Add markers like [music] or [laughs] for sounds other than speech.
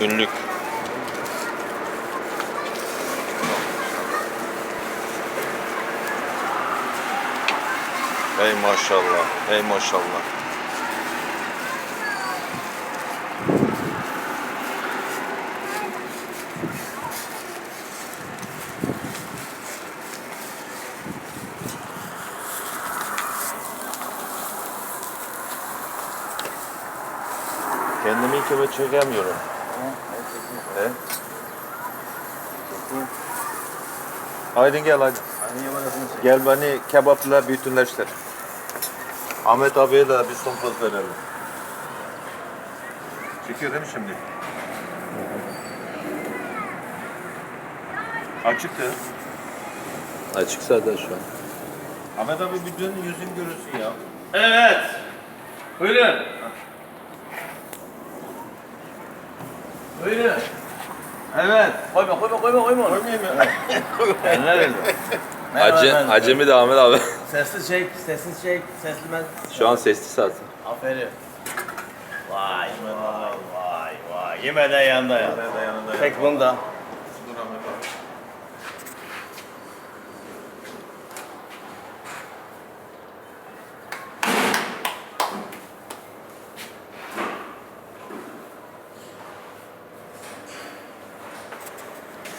Günlük. Ey maşallah, ey maşallah. Kendimi kere çekemiyorum. He? Haydi gel hadi. Gel beni kebapla bütünleştir. Ahmet abiye de bir son poz verelim. Çekiyor değil mi şimdi? Açıktı. Açık zaten şu an. Ahmet abi bir dön yüzün görürsün ya. Evet. Buyurun. Buyurun. Evet. Koyma koyma koyma koyma. Koymayayım ya. Eline verdim. Acı, acemi de Ahmet abi. [laughs] Sessiz çek, sessiz çek, sesli ben. Şu an sesli zaten. Aferin. Vay vay vay vay. Yemeden yanında ya. Dayanında ya. Tek bunu da.